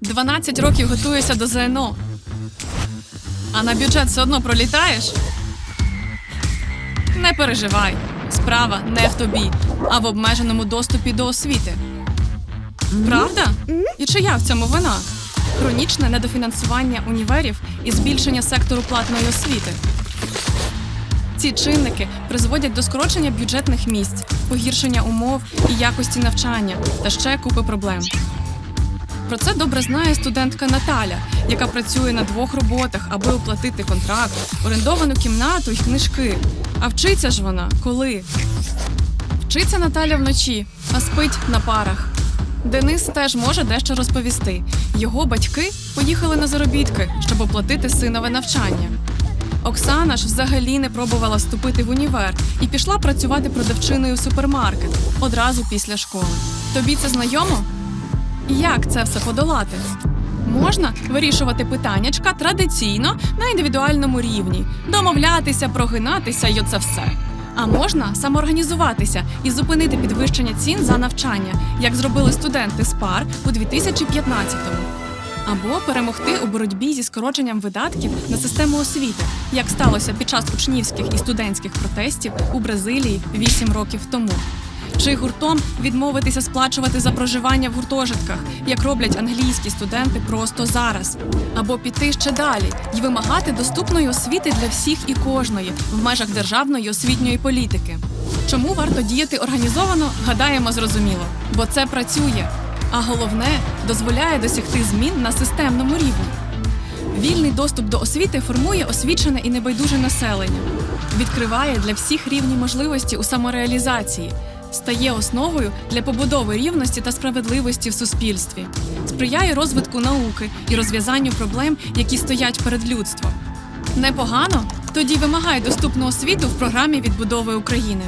12 років готуєшся до ЗНО. А на бюджет все одно пролітаєш? Не переживай. Справа не в тобі, а в обмеженому доступі до освіти. Правда? І чия в цьому вина? Хронічне недофінансування універів і збільшення сектору платної освіти. Ці чинники призводять до скорочення бюджетних місць, погіршення умов і якості навчання та ще купи проблем. Про це добре знає студентка Наталя, яка працює на двох роботах, аби оплатити контракт, орендовану кімнату і книжки. А вчиться ж вона коли? Вчиться Наталя вночі, а спить на парах. Денис теж може дещо розповісти. Його батьки поїхали на заробітки, щоб оплатити синове навчання. Оксана ж взагалі не пробувала вступити в універ і пішла працювати продавчиною в супермаркет одразу після школи. Тобі це знайомо? Як це все подолати? Можна вирішувати питаннячка традиційно на індивідуальному рівні, домовлятися, прогинатися й оце все. А можна самоорганізуватися і зупинити підвищення цін за навчання, як зробили студенти з пар у 2015-му. Або перемогти у боротьбі зі скороченням видатків на систему освіти, як сталося під час учнівських і студентських протестів у Бразилії 8 років тому. Чи гуртом відмовитися сплачувати за проживання в гуртожитках, як роблять англійські студенти просто зараз, або піти ще далі і вимагати доступної освіти для всіх і кожної в межах державної освітньої політики. Чому варто діяти організовано, гадаємо зрозуміло, бо це працює. А головне дозволяє досягти змін на системному рівні. Вільний доступ до освіти формує освічене і небайдуже населення, відкриває для всіх рівні можливості у самореалізації, стає основою для побудови рівності та справедливості в суспільстві, сприяє розвитку науки і розв'язанню проблем, які стоять перед людством. Непогано? Тоді вимагай доступну освіту в програмі відбудови України.